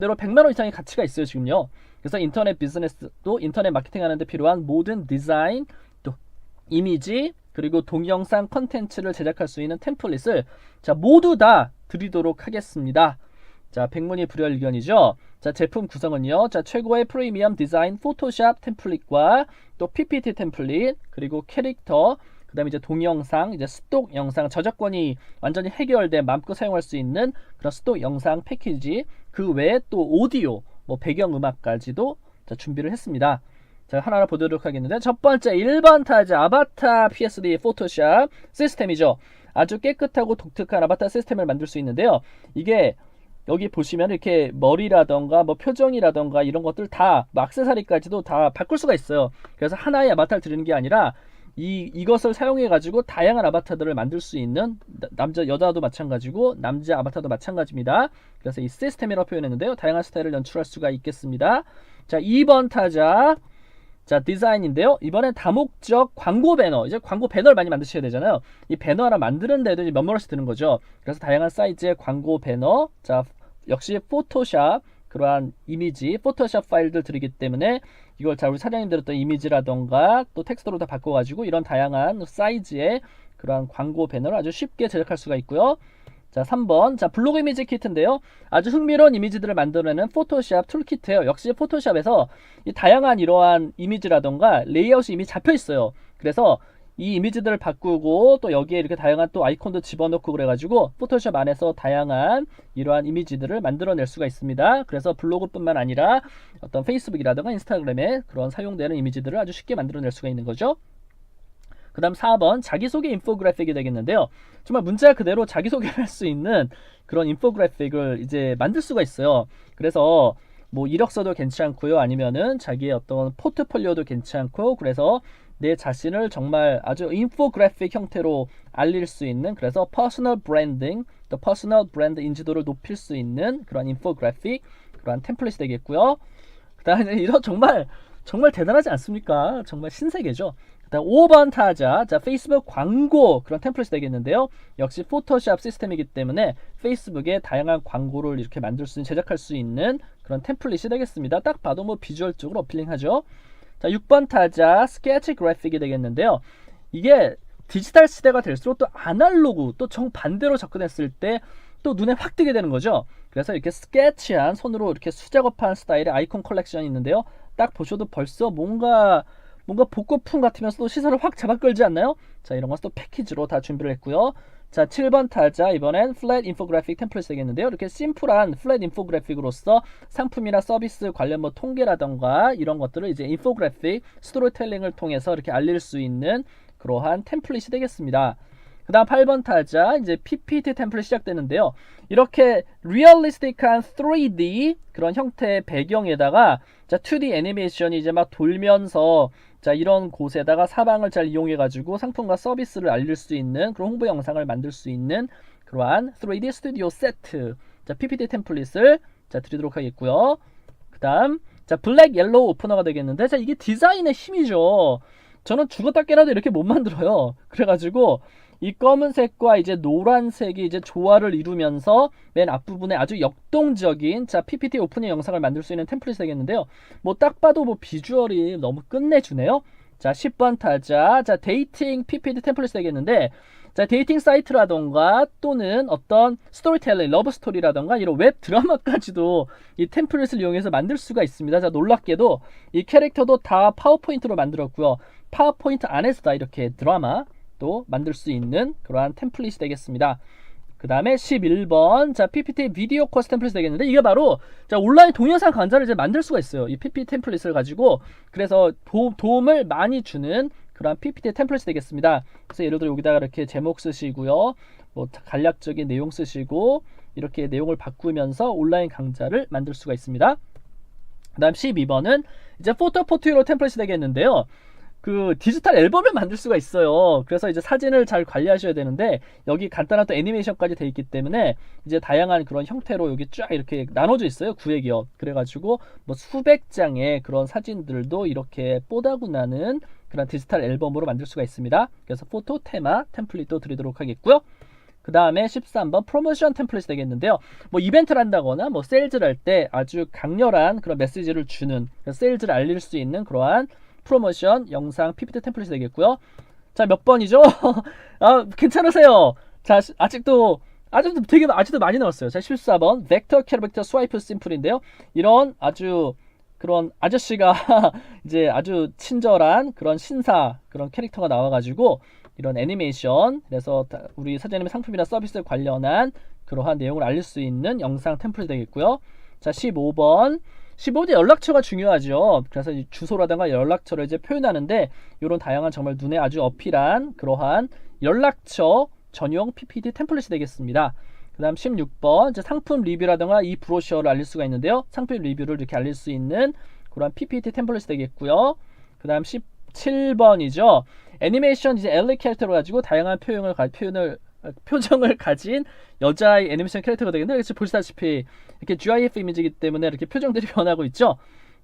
대로 100만 원 이상의 가치가 있어요 지금요. 그래서 인터넷 비즈니스도 인터넷 마케팅 하는데 필요한 모든 디자인 또 이미지 그리고 동영상 컨텐츠를 제작할 수 있는 템플릿을 자 모두 다 드리도록 하겠습니다. 자 백문이 불여일견이죠. 자 제품 구성은요. 자 최고의 프리미엄 디자인 포토샵 템플릿과 또 PPT 템플릿 그리고 캐릭터 그다음에 이제 동영상 이제 스톡 영상 저작권이 완전히 해결돼 마음껏 사용할 수 있는 그런 스톡 영상 패키지 그 외에 또 오디오 뭐 배경 음악까지도 자, 준비를 했습니다. 자 하나하나 보도록 하겠는데 첫 번째 1번 타자 아바타 PSD 포토샵 시스템이죠. 아주 깨끗하고 독특한 아바타 시스템을 만들 수 있는데요. 이게 여기 보시면 이렇게 머리라던가 뭐 표정이라던가 이런 것들 다 악세사리까지도 다 바꿀 수가 있어요. 그래서 하나의 아바타를 드리는 게 아니라 이 이것을 사용해 가지고 다양한 아바타들을 만들 수 있는 나- 남자 여자도 마찬가지고 남자 아바타도 마찬가지입니다. 그래서 이 시스템이라고 표현했는데요. 다양한 스타일을 연출할 수가 있겠습니다. 자, 2번 타자 자, 디자인인데요. 이번엔 다목적 광고 배너. 이제 광고 배너를 많이 만드셔야 되잖아요. 이 배너 하나 만드는데도 이제 몇만 원씩 드는 거죠. 그래서 다양한 사이즈의 광고 배너. 자, 역시 포토샵 그러한 이미지, 포토샵 파일들 드리기 때문에 이걸 자 우리 사장님들 어떤 이미지라던가 또 텍스트로 다 바꿔가지고 이런 다양한 사이즈의 그러한 광고 배너를 아주 쉽게 제작할 수가 있고요. 자, 3번. 자, 블로그 이미지 키트인데요. 아주 흥미로운 이미지들을 만들어내는 포토샵 툴키트예요. 역시 포토샵에서 이 다양한 이러한 이미지라던가 레이아웃이 이미 잡혀 있어요. 그래서 이 이미지들을 바꾸고 또 여기에 이렇게 다양한 또 아이콘도 집어넣고 그래가지고 포토샵 안에서 다양한 이러한 이미지들을 만들어낼 수가 있습니다. 그래서 블로그뿐만 아니라 어떤 페이스북이라든가 인스타그램에 그런 사용되는 이미지들을 아주 쉽게 만들어낼 수가 있는 거죠. 그 다음 4번 자기소개 인포그래픽이 되겠는데요. 정말 문자 그대로 자기소개를 할 수 있는 그런 인포그래픽을 이제 만들 수가 있어요. 그래서 뭐 이력서도 괜찮고요. 아니면은 자기의 어떤 포트폴리오도 괜찮고 그래서 내 자신을 정말 아주 인포그래픽 형태로 알릴 수 있는 그래서 퍼스널 브랜딩 또 퍼스널 브랜드 인지도를 높일 수 있는 그런 인포그래픽 그런 템플릿이 되겠고요. 그다음에 이런 정말 정말 대단하지 않습니까? 정말 신세계죠. 그다음 5번 타자 자 페이스북 광고 그런 템플릿이 되겠는데요. 역시 포토샵 시스템이기 때문에 페이스북에 다양한 광고를 이렇게 만들 수 있는 제작할 수 있는 그런 템플릿이 되겠습니다. 딱 봐도 뭐 비주얼적으로 어필링하죠. 자 6번 타자 스케치 그래픽이 되겠는데요. 이게 디지털 시대가 될수록 또 아날로그 또 정반대로 접근했을 때 또 눈에 확 띄게 되는 거죠. 그래서 이렇게 스케치한 손으로 이렇게 수작업한 스타일의 아이콘 컬렉션이 있는데요. 딱 보셔도 벌써 뭔가 뭔가 복고풍 같으면서도 시선을 확 잡아 끌지 않나요? 자 이런 것도 패키지로 다 준비를 했고요. 자 7번 타자 이번엔 플랫 인포그래픽 템플릿 되겠는데요. 이렇게 심플한 플랫 인포그래픽으로서 상품이나 서비스 관련 뭐 통계라던가 이런 것들을 이제 인포그래픽 스토리텔링을 통해서 이렇게 알릴 수 있는 그러한 템플릿이 되겠습니다. 그 다음 8번 타자 이제 PPT 템플릿 시작되는데요. 이렇게 리얼리스틱한 3D 그런 형태의 배경에다가 자 2D 애니메이션이 이제 막 돌면서 자 이런 곳에다가 사방을 잘 이용해 가지고 상품과 서비스를 알릴 수 있는 그런 홍보 영상을 만들 수 있는 그러한 3D 스튜디오 세트 자 PPT 템플릿을 자 드리도록 하겠고요. 그 다음 자 블랙 옐로우 오프너가 되겠는데 자 이게 디자인의 힘이죠. 저는 죽었다 깨라도 이렇게 못 만들어요. 그래가지고 이 검은색과 이제 노란색이 이제 조화를 이루면서 맨 앞부분에 아주 역동적인 자 PPT 오프닝 영상을 만들 수 있는 템플릿이 되겠는데요. 뭐 딱 봐도 뭐 비주얼이 너무 끝내주네요. 자 10번 타자 자 데이팅 PPT 템플릿이 되겠는데 자 데이팅 사이트라던가 또는 어떤 스토리텔링 러브 스토리라던가 이런 웹 드라마까지도 이 템플릿을 이용해서 만들 수가 있습니다. 자 놀랍게도 이 캐릭터도 다 파워포인트로 만들었고요. 파워포인트 안에서 다 이렇게 드라마 또 만들 수 있는 그러한 템플릿이 되겠습니다. 그 다음에 11번 자 PPT 비디오 코스 템플릿이 되겠는데 이게 바로 자 온라인 동영상 강좌를 이제 만들 수가 있어요. 이 PPT 템플릿을 가지고 그래서 도, 도움을 많이 주는 그런 PPT 템플릿이 되겠습니다. 그래서 예를 들어 여기다가 이렇게 제목 쓰시고요. 뭐 간략적인 내용 쓰시고 이렇게 내용을 바꾸면서 온라인 강좌를 만들 수가 있습니다. 그 다음 12번은 이제 포토 포트로 템플릿이 되겠는데요. 그 디지털 앨범을 만들 수가 있어요. 그래서 이제 사진을 잘 관리하셔야 되는데 여기 간단한 또 애니메이션까지 돼 있기 때문에 이제 다양한 그런 형태로 여기 쫙 이렇게 나눠져 있어요. 구획이요. 그래가지고 뭐 수백 장의 그런 사진들도 이렇게 뽀다구 나는 그런 디지털 앨범으로 만들 수가 있습니다. 그래서 포토 테마 템플릿도 드리도록 하겠고요. 그 다음에 13번 프로모션 템플릿이 되겠는데요. 뭐 이벤트를 한다거나 뭐 세일즈를 할 때 아주 강렬한 그런 메시지를 주는 세일즈를 알릴 수 있는 그러한 프로모션 영상 PPT 템플릿이 되겠고요. 자, 몇 번이죠? 아, 괜찮으세요? 자, 시- 아직도 아직도 되게 아직도 많이 나왔어요. 자, 14번 벡터 캐릭터 스와이프 심플인데요. 이런 아주 그런 아저씨가 이제 아주 친절한 그런 신사 그런 캐릭터가 나와가지고 이런 애니메이션 그래서 다- 우리 사장님의 상품이나 서비스 관련한 그러한 내용을 알릴 수 있는 영상 템플릿 되겠고요. 자 15번 15번 연락처가 중요하죠. 그래서 이 주소라든가 연락처를 이제 표현하는데 이런 다양한 정말 눈에 아주 어필한 그러한 연락처 전용 PPT 템플릿이 되겠습니다. 그 다음 16번 이제 상품 리뷰라든가 이 브로셔를 알릴 수가 있는데요. 상품 리뷰를 이렇게 알릴 수 있는 그런 PPT 템플릿이 되겠고요. 그 다음 17번이죠. 애니메이션 이제 엘리 캐릭터로 가지고 다양한 표현을 가, 표현을 아, 표정을 가진 여자의 애니메이션 캐릭터가 되겠는데 이렇게 보시다시피 이렇게 GIF 이미지이기 때문에 이렇게 표정들이 변하고 있죠.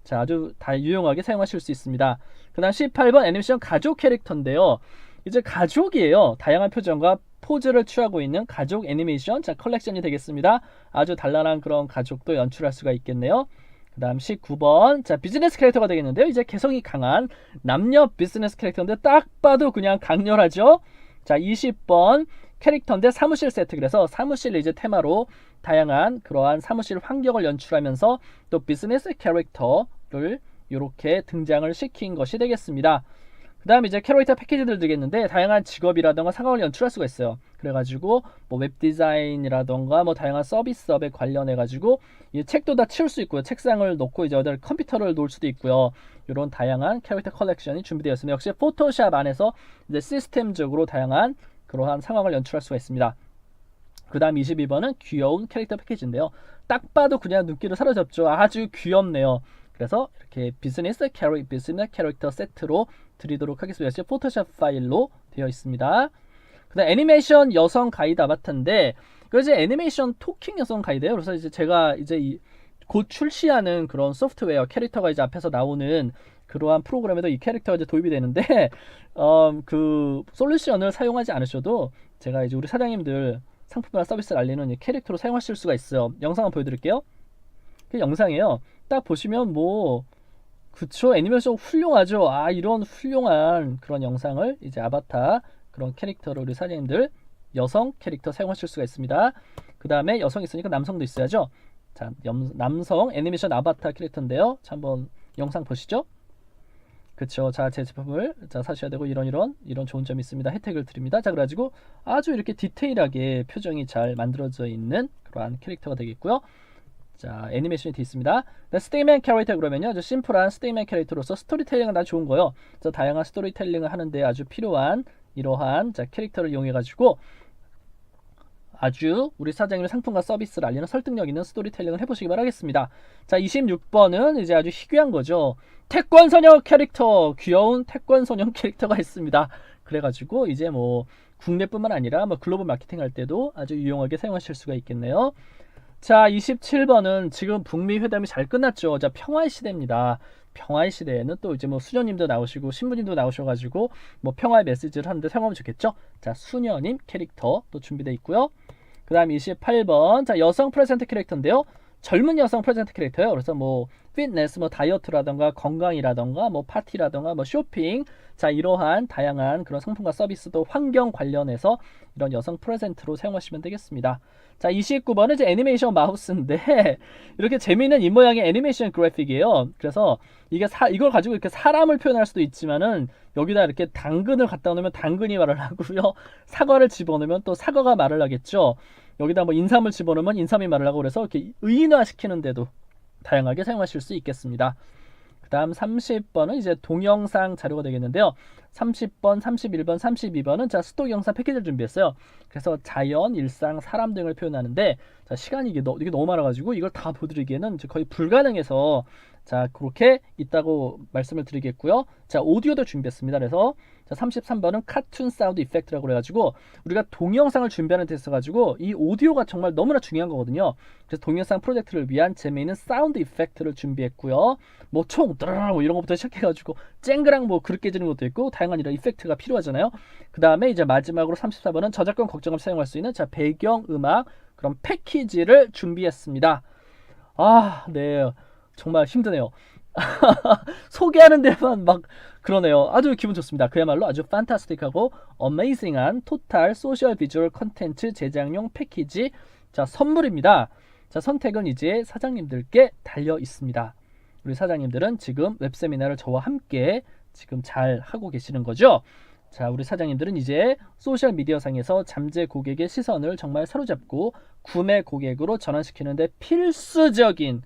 자, 아주 다 유용하게 사용하실 수 있습니다. 그 다음 18번 애니메이션 가족 캐릭터인데요. 이제 가족이에요. 다양한 표정과 포즈를 취하고 있는 가족 애니메이션 자 컬렉션이 되겠습니다. 아주 단란한 그런 가족도 연출할 수가 있겠네요. 그 다음 19번 자 비즈니스 캐릭터가 되겠는데요. 이제 개성이 강한 남녀 비즈니스 캐릭터인데 딱 봐도 그냥 강렬하죠. 자 20번 캐릭터인데 사무실 세트 그래서 사무실 이제 테마로 다양한 그러한 사무실 환경을 연출하면서 또 비즈니스 캐릭터를 이렇게 등장을 시킨 것이 되겠습니다. 그 다음에 이제 캐릭터 패키지들 되겠는데 다양한 직업이라던가 상황을 연출할 수가 있어요. 그래가지고 뭐 웹디자인이라던가 뭐 다양한 서비스업에 관련해가지고 이 책도 다 치울 수 있고요. 책상을 놓고 이제 어디 컴퓨터를 놓을 수도 있고요. 이런 다양한 캐릭터 컬렉션이 준비되어 있습니다. 역시 포토샵 안에서 이제 시스템적으로 다양한 그러한 상황을 연출할 수가 있습니다. 그 다음 22번은 귀여운 캐릭터 패키지인데요. 딱 봐도 그냥 눈길을 사로잡죠. 아주 귀엽네요. 그래서 이렇게 비즈니스 캐리 비즈니스 캐릭터 세트로 드리도록 하겠습니다. 지금 포토샵 파일로 되어 있습니다. 그다음 애니메이션 여성 가이드 아바타인데 그 이제 애니메이션 토킹 여성 가이드예요. 그래서 이제 제가 이제 이, 곧 출시하는 그런 소프트웨어 캐릭터가 이제 앞에서 나오는 그러한 프로그램에도 이 캐릭터가 이제 도입이 되는데 어, 그 솔루션을 사용하지 않으셔도 제가 이제 우리 사장님들 상품이나 서비스를 알리는 이 캐릭터로 사용하실 수가 있어요. 영상 한번 보여드릴게요. 그 영상이에요. 딱 보시면 뭐 그쵸 애니메이션 훌륭하죠. 아 이런 훌륭한 그런 영상을 이제 아바타 그런 캐릭터로 우리 사장님들 여성 캐릭터 사용하실 수가 있습니다. 그 다음에 여성 있으니까 남성도 있어야죠. 자 염, 남성 애니메이션 아바타 캐릭터인데요. 자 한번 영상 보시죠. 그쵸. 자, 제 제품을 자, 사셔야 되고 이런 이런 이런 좋은 점이 있습니다. 혜택을 드립니다. 자, 그래가지고 아주 이렇게 디테일하게 표정이 잘 만들어져 있는 그러한 캐릭터가 되겠고요. 자, 애니메이션이 되어 있습니다. 스테이맨 캐릭터 그러면요. 아주 심플한 스테이맨 캐릭터로서 스토리텔링은 아주 좋은 거예요. 그래서 다양한 스토리텔링을 하는데 아주 필요한 이러한 자, 캐릭터를 이용해 가지고 아주 우리 사장님의 상품과 서비스를 알리는 설득력 있는 스토리텔링을 해보시기 바라겠습니다. 자, 26번은 이제 아주 희귀한 거죠. 태권소녀 캐릭터, 귀여운 태권소녀 캐릭터가 있습니다. 그래가지고 이제 뭐 국내뿐만 아니라 뭐 글로벌 마케팅 할 때도 아주 유용하게 사용하실 수가 있겠네요. 자, 27번은 지금 북미 회담이 잘 끝났죠. 자, 평화의 시대입니다. 평화의 시대에는 또 이제 뭐 수녀님도 나오시고 신부님도 나오셔가지고 뭐 평화의 메시지를 하는데 사용하면 좋겠죠. 자, 수녀님 캐릭터 또 준비되어 있고요. 그 다음 28번 자 여성 프레젠트 캐릭터인데요. 젊은 여성 프레젠트 캐릭터예요. 그래서 뭐 피트니스, 뭐 다이어트라던가 건강이라던가 뭐 파티라던가 뭐 쇼핑 자 이러한 다양한 그런 상품과 서비스도 환경 관련해서 이런 여성 프레젠트로 사용하시면 되겠습니다. 자 29번은 이제 애니메이션 마우스인데 이렇게 재미있는 이 모양의 애니메이션 그래픽이에요. 그래서 이게 사, 이걸 가지고 이렇게 사람을 표현할 수도 있지만은 여기다 이렇게 당근을 갖다 놓으면 당근이 말을 하고요. 사과를 집어넣으면 또 사과가 말을 하겠죠. 여기다 뭐 인삼을 집어넣으면 인삼이 말을 하고 그래서 이렇게 의인화 시키는데도 다양하게 사용하실 수 있겠습니다. 그 다음 30번은 이제 동영상 자료가 되겠는데요. 30번, 31번, 32번은 자 스톡 영상 패키지를 준비했어요. 그래서 자연, 일상, 사람 등을 표현하는데 자 시간이 이게, 너, 이게 너무 많아가지고 이걸 다 보여드리기에는 거의 불가능해서 자 그렇게 있다고 말씀을 드리겠고요. 자 오디오도 준비했습니다. 그래서 자 33번은 카툰 사운드 이펙트라고 그래가지고 우리가 동영상을 준비하는 데 있어가지고 이 오디오가 정말 너무나 중요한 거거든요. 그래서 동영상 프로젝트를 위한 재미있는 사운드 이펙트를 준비했고요. 뭐총 뭐 이런 것부터 시작해가지고 쨍그랑 뭐 그렇게 지는 것도 있고 다양 한 이런 이펙트가 필요하잖아요. 그 다음에 이제 마지막으로 34번은 저작권 걱정 없이 사용할 수 있는 자 배경 음악 그런 패키지를 준비했습니다. 아, 네. 정말 힘드네요. 소개하는 데만 막 그러네요. 아주 기분 좋습니다. 그야말로 아주 판타스틱하고 어메이징한 토탈 소셜 비주얼 컨텐츠 제작용 패키지 자 선물입니다. 자 선택은 이제 사장님들께 달려 있습니다. 우리 사장님들은 지금 웹세미나를 저와 함께 지금 잘 하고 계시는 거죠. 자, 우리 사장님들은 이제 소셜 미디어 상에서 잠재 고객의 시선을 정말 사로잡고 구매 고객으로 전환시키는데 필수적인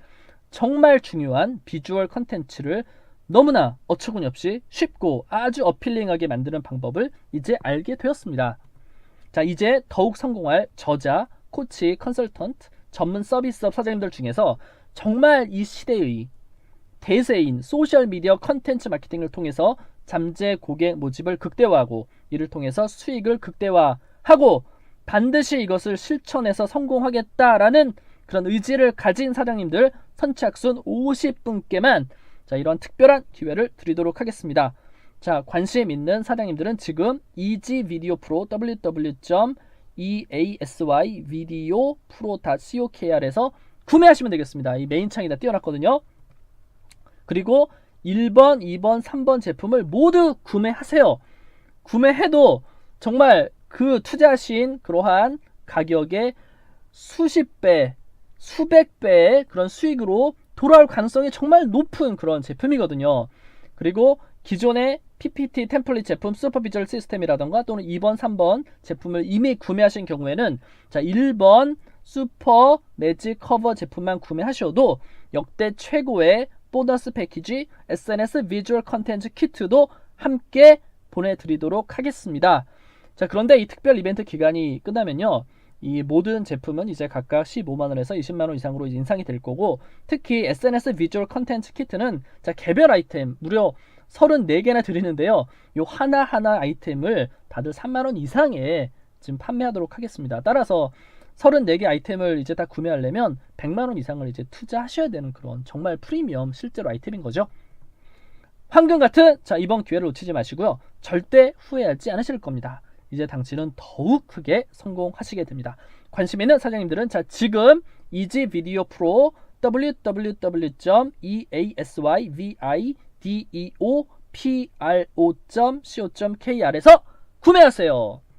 정말 중요한 비주얼 컨텐츠를 너무나 어처구니 없이 쉽고 아주 어필링하게 만드는 방법을 이제 알게 되었습니다. 자, 이제 더욱 성공할 저자, 코치, 컨설턴트, 전문 서비스업 사장님들 중에서 정말 이 시대의 대세인 소셜미디어 컨텐츠 마케팅을 통해서 잠재 고객 모집을 극대화하고 이를 통해서 수익을 극대화하고 반드시 이것을 실천해서 성공하겠다라는 그런 의지를 가진 사장님들 선착순 50분께만 자 이런 특별한 기회를 드리도록 하겠습니다. 자 관심 있는 사장님들은 지금 이지 비디오 프로 www.easyvideopro.co.kr에서 구매하시면 되겠습니다. 이 메인 창이 다 띄워놨거든요. 그리고 1번, 2번, 3번 제품을 모두 구매하세요. 구매해도 정말 그 투자하신 그러한 가격의 수십 배, 수백 배의 그런 수익으로 돌아올 가능성이 정말 높은 그런 제품이거든요. 그리고 기존의 PPT 템플릿 제품 슈퍼 비주얼 시스템이라던가 또는 2번, 3번 제품을 이미 구매하신 경우에는 자 1번 슈퍼 매직 커버 제품만 구매하셔도 역대 최고의 보너스 패키지 SNS 비주얼 컨텐츠 키트도 함께 보내드리도록 하겠습니다. 자 그런데 이 특별 이벤트 기간이 끝나면요. 이 모든 제품은 이제 각각 15만원에서 20만원 이상으로 인상이 될 거고 특히 SNS 비주얼 컨텐츠 키트는 자 개별 아이템 무려 34개나 드리는데요. 요 하나하나 아이템을 다들 3만원 이상에 지금 판매하도록 하겠습니다. 따라서 34개 아이템을 이제 다 구매하려면 100만 원 이상을 이제 투자하셔야 되는 그런 정말 프리미엄 실제로 아이템인 거죠. 황금 같은 자 이번 기회를 놓치지 마시고요. 절대 후회하지 않으실 겁니다. 이제 당신은 더욱 크게 성공하시게 됩니다. 관심 있는 사장님들은 자 지금 이지 비디오 프로 www.easyvideopro.co.kr에서 구매하세요.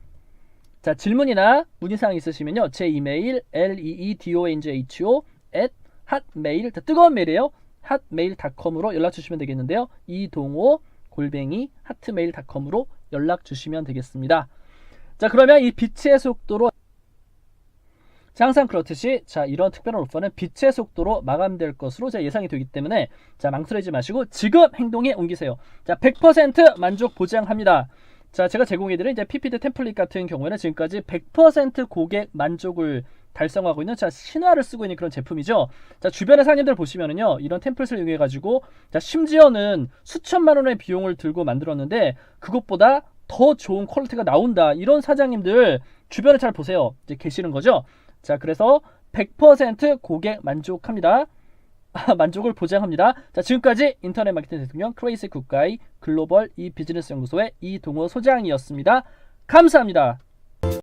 자 질문이나 문의사항 있으시면요. 제 이메일 leedongho at hotmail 뜨거운 메일이에요. hotmail.com으로 연락 주시면 되겠는데요. 이동호 골뱅이 hotmail.com으로 연락 주시면 되겠습니다. 자 그러면 이 빛의 속도로 자, 항상 그렇듯이 자 이런 특별한 오퍼는 빛의 속도로 마감될 것으로 제 예상이 되기 때문에 자 망설이지 마시고 지금 행동에 옮기세요. 자 100% 만족 보장합니다 자, 제가 제공해드린 이제 PPT 템플릿 같은 경우에는 지금까지 100% 고객 만족을 달성하고 있는 자 신화를 쓰고 있는 그런 제품이죠. 자 주변의 사장님들 보시면은요 이런 템플릿을 이용해 가지고 자 심지어는 수천만 원의 비용을 들고 만들었는데 그것보다 더 좋은 퀄리티가 나온다 이런 사장님들 주변에 잘 보세요 이제 계시는 거죠. 자 그래서 100% 고객 만족합니다. 만족을 보장합니다. 자, 지금까지 인터넷 마케팅 대통령 크레이시 국가의 글로벌 이 비즈니스 연구소의 이동호 소장이었습니다. 감사합니다.